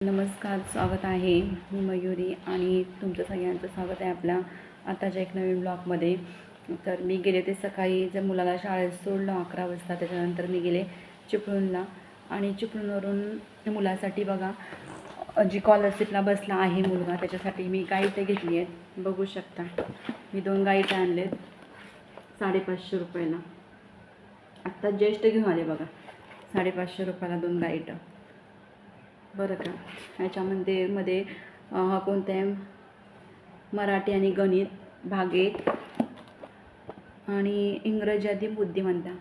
नमस्कार स्वागत आहे. मी मयुरी आणि तुमचं सगळ्यांचं स्वागत आहे आपल्या आताच्या एक नवीन ब्लॉगमध्ये. तर मी गेले ते सकाळी जर मुलाला शाळेत सोडलं अकरा वाजता त्याच्यानंतर मी गेले चिपळूणला. आणि चिपळूणवरून मुलासाठी बघा जी कॉलरशिपला बसला आहे मुलगा त्याच्यासाठी मी गाईट घेतली आहेत. बघू शकता. मी दोन गाईट आणलेत. साडेपाचशे रुपयाला. आत्ता ज्येष्ठ घेऊन आले बघा. साडेपाचशे रुपयाला दोन गाईड बरं का. ह्याच्यामध्ये मध्ये कोणते मराठी आणि गणित भाग. एक आणि इंग्रजी आधी बुद्धिमत्ता.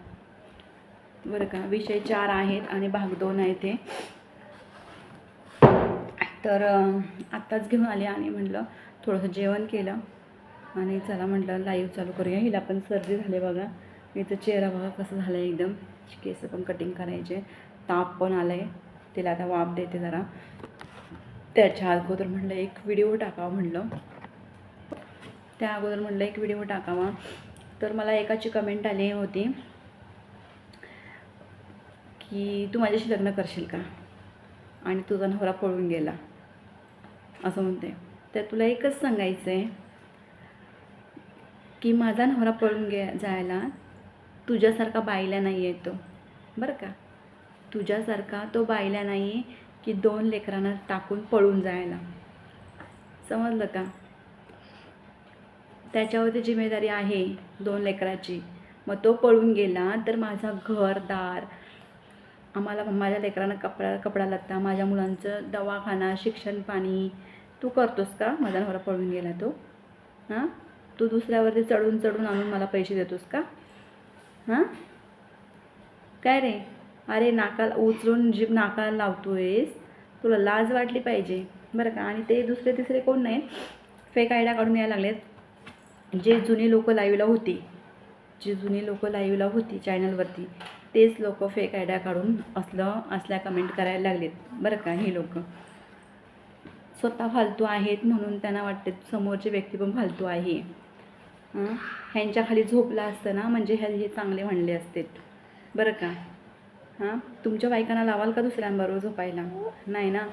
बरं का. विषय चार आहेत आणि भाग दोन आहे ते. तर आत्ताच घेऊन आले आणि म्हटलं थोडंसं जेवण केलं. आणि चला म्हटलं लाईव्ह चालू करूया. हिला पण सर्दी झाली बघा. इथं चेहरा बघा कसं झालं आहे एकदम. केस पण कटिंग करायचे. ताप पण आलं आहे तिला आता वाफ देते जरा. त्याच्या अगोदर म्हटलं एक व्हिडिओ टाकावा म्हणलं. त्या अगोदर म्हणलं एक व्हिडिओ टाकावा. तर मला एकाची कमेंट आली होती की तू माझ्याशी लग्न करशील का? आणि तुझा नवरा पळून गेला. असं म्हणते. तर तुला एकच सांगायचं आहे की माझा नवरा पळून गे जायला तुझ्यासारखा बाईला नाही येतो बरं का? तुझ्यासारखा तो बायला नाही की दोन लेकरांना टाकून पळून जायला. समजलं का? त्याच्यावरती जिम्मेदारी आहे दोन लेकराची. मग तो पळून गेला तर माझा घरदार आम्हाला माझ्या लेकरांना कपडा कपडा लागता माझ्या मुलांचं दवाखाना शिक्षण पाणी तू करतोस का? माझा नवरा पळून गेला तो. हां? तू दुसऱ्यावरती चढून चढून आणून मला पैसे देतोस का? हां? काय रे? अरे नाकाला उचलून जीभ नाकाला लावतो आहेस तुला लाज वाटली पाहिजे. बरं का? आणि ते दुसरे तिसरे कोण नाही? फेक आयडिया काढून यायला लागलेत. जे जुनी लोक लाईव्हला होती. जी जुनी लोक लाईव्हला होती चॅनलवरती तेच लोक फेक आयडिया काढून असलं असल्या कमेंट करायला लागलेत. बरं का? हे लोक. स्वतः फालतू आहेत म्हणून त्यांना वाटते समोरची व्यक्ती पण फालतू आहे. ह्यांच्याखाली झोपला असतं ना? म्हणजे ह्या हे चांगले म्हणले असते. बरं का? हां? तुमच्या बायकांना लावाल का दुसऱ्यांबरोबर झोपायला? नाही ना?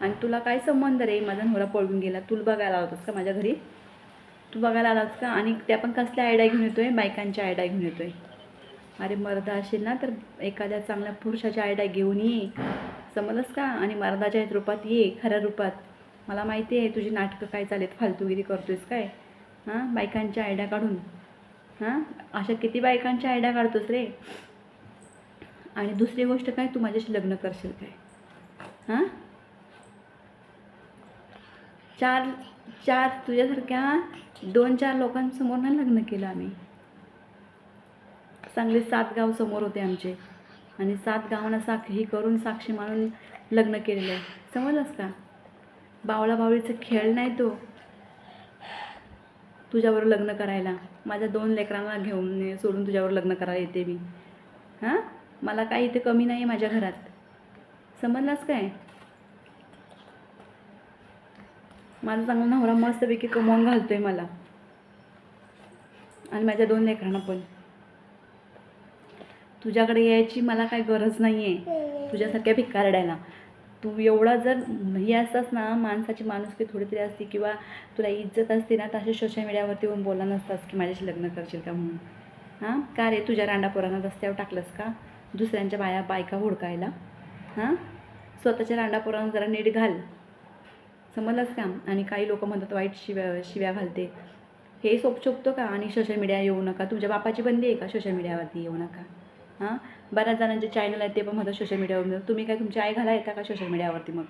आणि तुला काय संबंध रे? माझा नवरा पळून गेला. तुला बघायला होतास का माझ्या घरी? तू बघायला आलास का? आणि त्या पण कसल्या आयडिया घेऊन येतोय? बायकांच्या आयडिया घेऊन येतोय. अरे मर्दा असेल ना तर एखाद्या चांगल्या पुरुषाच्या आयडिया घेऊन ये. समजलंस का? आणि मर्दाच्या रूपात ये खऱ्या रूपात. मला माहिती आहे तुझी नाटकं काय चालेत फालतूगिरी करतोयस काय? हां? बायकांच्या आयडिया काढून. हां? अशा किती बायकांच्या आयडिया काढतोस रे? आणि दुसरी गोष्ट काय? तू माझ्याशी लग्न करशील काय? हां? चार चार तुझ्यासारख्या दोन चार लोकांसमोर ना लग्न केलं आम्ही. चांगले सात गाव समोर होते आमचे. आणि सात गावांना साख ही करून साक्षी मानून लग्न केलेलं आहे. समजलंस का? बावळा बावळीचा खेळ नाही तो. तुझ्यावर लग्न करायला. माझ्या दोन लेकरांना घेऊन सोडून तुझ्यावर लग्न करायला येते मी. हां? मला काही इथे कमी नाही आहे माझ्या घरात. समजलास काय? माझा चांगला नवरा मस्तपैकी कमवून घालतो आहे मला. आणि माझ्या दोन लेकरांना पण. तुझ्याकडे यायची मला काय गरज नाही आहे तुझ्यासारख्या भिकारड्याला तू एवढा जर हे असतास ना माणसाची माणुसकी थोडी तरी असती किंवा तुला इज्जत असते ना तर असे सोशल मीडियावरती येऊन बोला नसतास की माझ्याशी लग्न करशील का म्हणून. हां? का रे तुझ्या रांडापोरांना रस्त्यावर टाकलंस का? दुसऱ्यांच्या बाया बायका हुडकायला. हां? स्वतःच्या रांडापोरांना जरा नीट घाल. समजलंच का? आणि काही लोक म्हणतात वाईट शिव्या शिव्या घालते. हे सोप शोपतो का? आणि सोशल मीडिया येऊ नका. तुझ्या बापाची बंदी आहे का? सोशल मीडियावरती येऊ नका. हां? बऱ्याच जणांचे चॅनल आहेत ते पण म्हणतात सोशल मीडियावर तुम्ही काय तुमची आई घाला येता का सोशल मीडियावरती मग?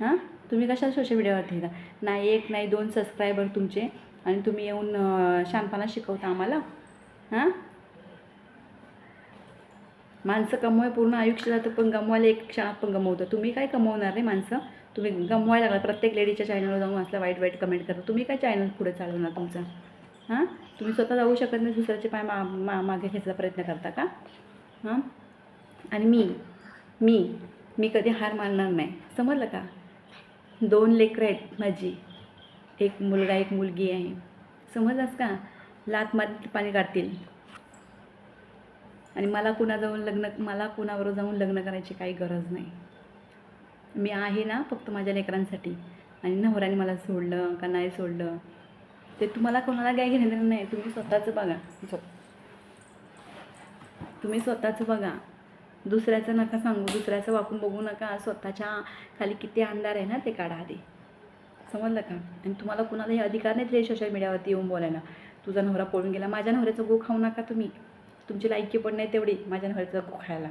हां? तुम्ही कशाला सोशल मीडियावरती येता? नाही एक नाही दोन सबस्क्रायबर तुमचे. आणि तुम्ही येऊन शानपणा शिकवता आम्हाला? हां? माणसं कमवाय पूर्ण आयुष्य जातं पण गमवायला एक क्षणात पण गमवतं. तुम्ही काय कमवणार नाही माणसं? तुम्ही गमवायला लागला प्रत्येक लेडीच्या चॅनलवर जाऊन असला वाईट वाईट कमेंट करता तुम्ही काय चॅनल पुढे चालवणार तुमचं? हां? तुम्ही स्वतः जाऊ शकत नाही दुसऱ्याचे पाय मा मा मागे घ्यायचा प्रयत्न करता का? हां? आणि मी मी मी कधी हार मानणार नाही. समजलं का? दोन लेकरं आहेत माझी. एक मुलगा एक मुलगी आहे. समजलंस का? लात मारीत पाणी काढतील. आणि मला कुणाजवळ लग्न मला कुणाबरोबर जाऊन लग्न करायची काही गरज नाही. मी आहे ना फक्त माझ्या लेकरांसाठी. आणि नवऱ्याने मला सोडलं का नाही सोडलं ते तुम्हाला कोणाला काय घेणार नाही. तुम्ही स्वतःचं बघा. तुम्ही स्वतःचं बघा. दुसऱ्याचं नका सांगू. दुसऱ्याचं वापरून बघू नका. स्वतःच्या खाली किती अंधार आहे ना ते काढा आधी. समजलं का? आणि तुम्हाला कुणालाही अधिकार नाही ते सोशल मीडियावरती येऊन बोलायला. तुझा नवरा पळून गेला. माझ्या नवऱ्याचं गो खाऊ नका तुम्ही. तुमची लायकी पण नाही तेवढी माझ्या नवऱ्याचं गो खायला.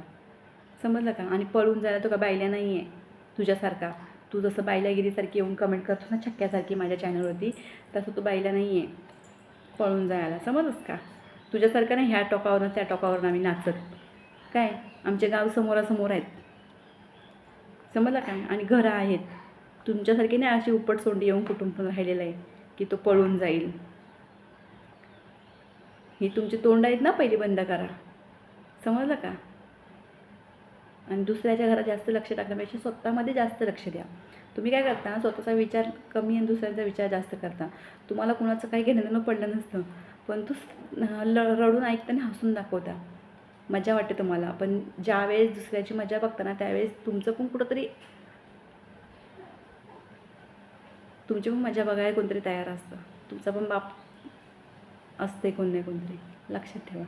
समजलं का? आणि पळून जायला तो का बायल्या नाही आहे तुझ्यासारखा. तू जसं बायलागिरीसारखी येऊन कमेंट करतो ना छक्क्यासारखी माझ्या चॅनलवरती तसं तू बायला नाही आहे पळून जायला. समजलंस का? तुझ्यासारखं नाही ह्या टोकावरनं त्या टोकावरनं आम्ही नाचत. काय? आमचे गाव समोरासमोर आहेत. समजलं का? आणि घरं आहेत. तुमच्यासारखी नाही अशी उपट सोंडी येऊन कुटुंब राहिलेलं आहे की तो पळून जाईल. ही तुमचे तोंड आहेत ना पहिले बंद करा. समजलं का? आणि दुसऱ्याच्या घरात जास्त लक्ष टाकण्यापेक्षा स्वतःमध्ये जास्त लक्ष द्या. तुम्ही काय करता? स्वतःचा विचार कमी आणि दुसऱ्याचा विचार जास्त करता. तुम्हाला कुणाचं काही घेणं देणं पडलं नसतं. पण तू ल रडून ऐकताना हसून दाखवता. मजा वाटते तुम्हाला. पण ज्यावेळेस दुसऱ्याची मजा बघता ना त्यावेळेस तुमचं पण कुठंतरी तुमची पण मजा बघायला कोणतरी तयार असतं. तुमचा पण बाप असते कोण कोणतरी. लक्षात ठेवा.